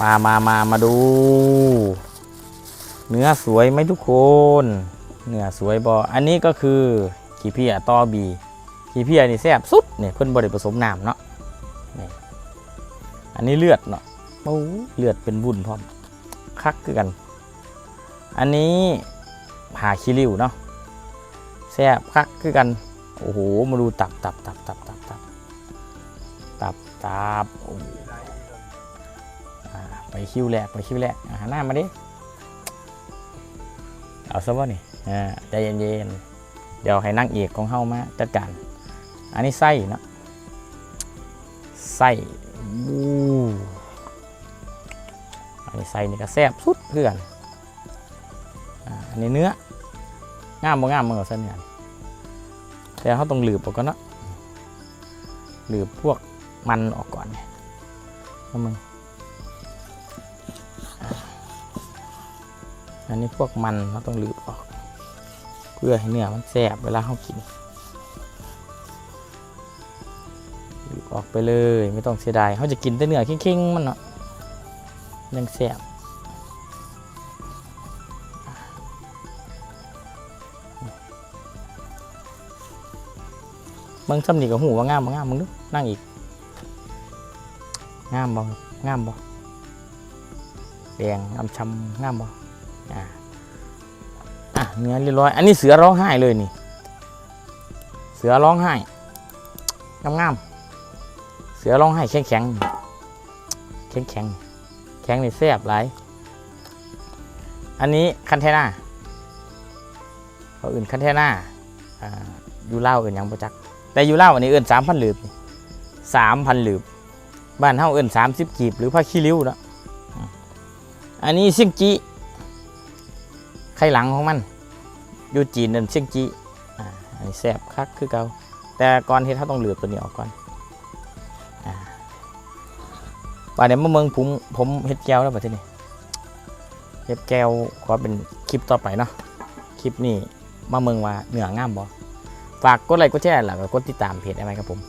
มามามามาดู เนื้อสวยไหมทุกคน เนื้อสวยบออันนี้ก็คือขี้เพียตอบีขี้เพียนี่แซ่บสุดเนี่ยเพิ่นบริผสมน้ำเนาะนี่อันนี้เลือดเนาะโอ้เลือดเป็นบุญพร้อมคักคือกัน อันนี้ผ่าคิริวเนาะแซ่บคักคือกันโอ้โหมาดูตับตับตับตับตับตับตับตับโอ้ ไปคิวแรกไปคิวแรกหันหน้ามาดิ เอาซะว่านี่ใจเย็นๆ เดี๋ยวให้นั่งเอกของเฮามาจัดการ อันนี้ไส้เนาะ ไส้บูอันนี้ไส้นี่ก็แซ่บสุดเพื่อนอันนี้เนื้อ งามบ่งามมึงเอเส้นเนี่ยแต่เขาต้องหลืบออกก่อนเนาะหลืบพวกมันออกก่อนเนี่ยมึง อันนี้พวกมันเราต้องลืบออก เพื่อให้เนื้อมันแสบเวลาเขากินลืบออกไปเลยไม่ต้องเสียดายเขาจะกินแต่เนื้อเค็งๆมันเนาะยังแสบเบิ่งซ้ำนี่กับหูว่างามบ่งามมึงดูนั่งอีก งามบ่งามบ่แดงอำชำงามบ่ อะอะเนื้อเรียบร้อย อันนี้เสือร้องไห้เลยนี่ เสือร้องไห้งามงามๆเสือร้องไห้แข็งแข็งแข็งแข็งแข็งนี่แซ่บหลายอันนี้คันเทน่าเขาอื่นคันเทน่าอ่าอยู่เล่าอื่นยังประจัก แต่อยู่เล่าอันนี้เอื่นสามพันหลืบสามพันหลืบบ้านเฮาเอื่นสามสิบกีบหรือผ้าขี้ริ้วแล้วอันนี้ซิ่งจี ไข่หลังของมันอยู่จีนนั่นเชียงจีอ่าอันนี้แซ่บคักคือเกาแต่ก่อนเฮ็ดเขาต้องเหลือบตัวนี้ออกก่อนอ่าว่าเดี๋ยวมาเมืองผมผมเฮ็ดแก้วแล้วแบบนี้เฮ็ดแก้วขอเป็นคลิปต่อไปเนาะคลิปนี้มาเมืองว่าเหนืองามบ่ฝากกดไลค์กดแชร์แล้วก็กดติดตามเพจได้ไหมครับผม